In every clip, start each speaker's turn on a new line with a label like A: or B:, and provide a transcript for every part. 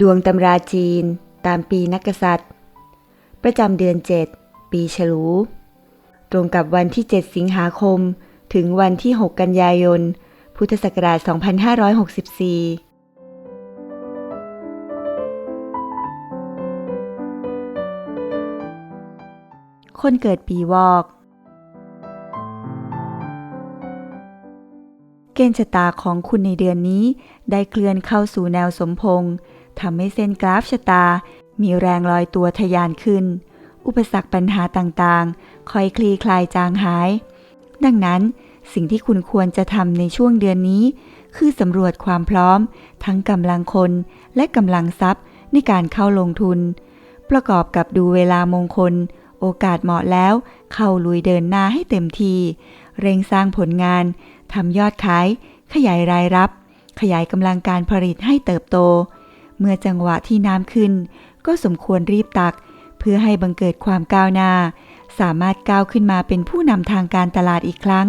A: ดวงตำราจีน ตามปีนักกษัตริย์ ประจำเดือน7ปีฉลู ตรงกับวันที่ 7 สิงหาคม ถึงวันที่ 6 กันยายน พุทธศักราช 2564คนเกิดปีวอก เกณฑ์ชะตาของคุณในเดือนนี้ได้เคลื่อนเข้าสู่แนวสมพงษ์ ทำให้เส้นกราฟชะตา มีแรงลอยตัวทะยานขึ้น อุปสรรคปัญหาต่างๆ ค่อยคลี่คลายจางหาย ดังนั้นสิ่งที่คุณควรจะทำในช่วงเดือนนี้ คือสำรวจความพร้อม ทั้งกำลังคนและกำลังทรัพย์ในการเข้าลงทุน ประกอบกับดูเวลามงคล โอกาสเหมาะแล้ว เข้าลุยเดินหน้าให้เต็มทีเร่งสร้างผลงานทำยอดขาย ขยายรายรับ ขยายกำลังการผลิตให้เติบโต เมื่อจังหวะที่น้ำขึ้น ก็สมควรรีบตัก เพื่อให้บังเกิดความก้าวหน้า สามารถก้าวขึ้นมาเป็นผู้นำทางการตลาดอีกครั้ง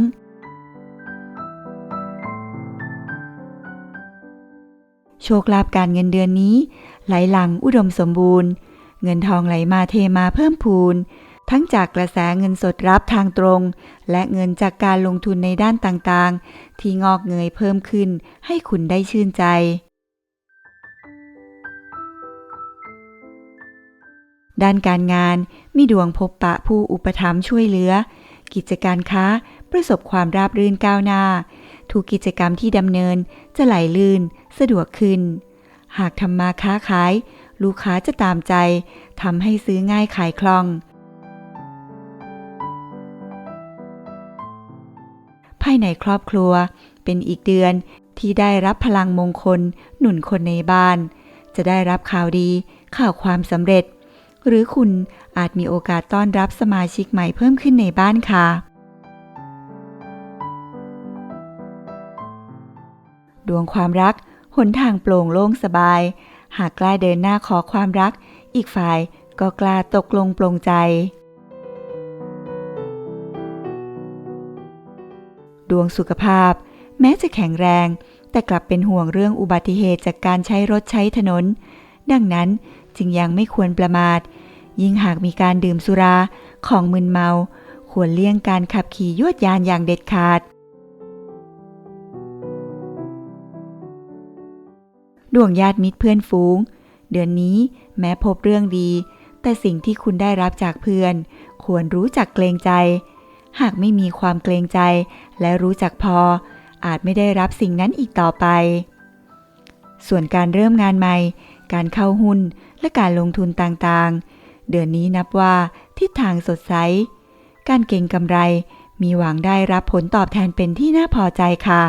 A: โชคลาภการเงินเดือนนี้ ไหลหลังอุดมสมบูรณ์ เงินทองไหลมาเทมาเพิ่มพูน ทั้งจากกระแสเงินสดรับทางตรง และเงินจากการลงทุนในด้านต่างๆ ที่งอกเงยเพิ่มขึ้นให้คุณได้ชื่นใจ ด้านการงานมีดวงพบปะผู้อุปถัมภ์ช่วยเหลือ กิจการค้าประสบความราบรื่นก้าวหน้า ทุกกิจกรรมที่ดำเนินจะไหลลื่น สะดวกขึ้น หากทำมาค้าขาย ลูกค้าจะตามใจทำให้ซื้อง่ายขายคล่อง ภายในครอบครัวเป็นอีกเดือนที่ได้รับพลังมงคลหนุนคนในบ้าน จะได้รับข่าวดี ข่าวความสำเร็จ หรือคุณอาจมีโอกาสต้อนรับสมาชิกใหม่เพิ่มขึ้นในบ้านค่ะ ดวงความรัก หนทางโปร่งโล่งสบาย หากกล้าเดินหน้าขอความรัก อีกฝ่ายก็กล้าตกลงปลงใจ ดวงสุขภาพ แม้จะแข็งแรง แต่กลับเป็นห่วงเรื่องอุบัติเหตุจากการใช้รถใช้ถนน ดังนั้น จึงยังไม่ควรประมาท ยิ่งหากมีการดื่มสุราของมึนเมา ควรเลี่ยงการขับขี่ยวดยานอย่างเด็ดขาด ดวงญาติมิตรเพื่อนฝูง เดือนนี้แม้พบเรื่องดี แต่สิ่งที่คุณได้รับจากเพื่อน ควรรู้จักเกรงใจ หากไม่มีความเกรงใจ และรู้จักพอ อาจไม่ได้รับสิ่งนั้นอีกต่อไปส่วนการเริ่มงานใหม่ การเข้าหุ้น และการลงทุนต่างๆ เดือนนี้นับว่าทิศทางสดใส การเก่งกำไรมีหวังได้รับผลตอบแทนเป็นที่น่าพอใจค่ะ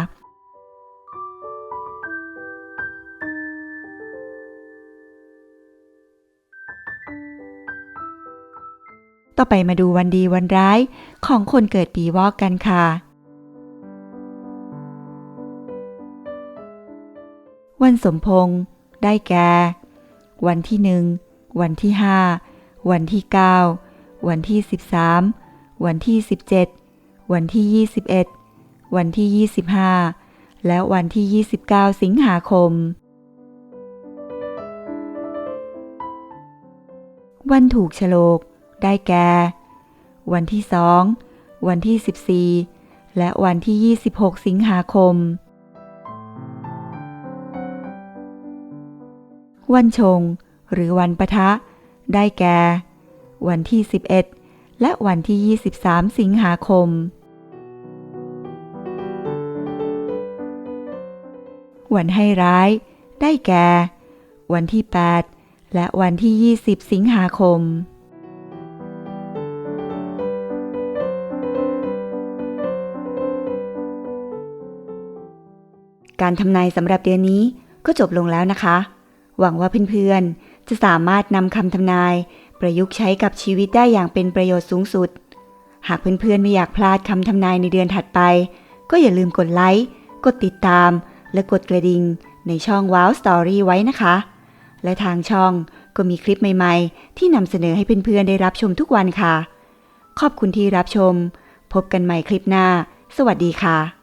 A: ต่อไปมาดูวันดีวันร้ายของคนเกิดปีวอกกันค่ะวันสมพงษ์ได้แก่ วันที่หนึ่งวันที่ห้าวันที่เก้าวันที่สิบสามวันที่สิบเจ็ดวันที่ยี่สิบเอ็ดวันที่ยี่สิบห้าและวันที่ยี่สิบเก้าสิงหาคม วันถูกฉลก ได้แก่ วันที่สองวันที่สิบสี่และวันที่ยี่สิบหกสิงหาคม วันชง หรือวันปะทะ ได้แก่ วันที่ 11 และวันที่ 23 สิงหาคม วันให้ร้าย ได้แก่ วันที่ 8 และวันที่ 20 สิงหาคมการทำนายสำหรับเดือนนี้ก็จบลงแล้วนะคะ หวังว่าเพื่อนๆ จะสามารถนำคำทำนาย ประยุกต์ใช้กับชีวิตได้อย่างเป็นประโยชน์สูงสุด หากเพื่อนๆ ไม่อยากพลาดคำทำนายในเดือนถัดไป ก็อย่าลืมกดไลค์ กดติดตาม และกดกระดิ่งในช่อง Wow Story ไว้นะคะ และทางช่องก็มีคลิปใหม่ๆ ที่นำเสนอให้เพื่อนๆ ได้รับชมทุกวันค่ะ ขอบคุณที่รับชม พบกันใหม่คลิปหน้า สวัสดีค่ะ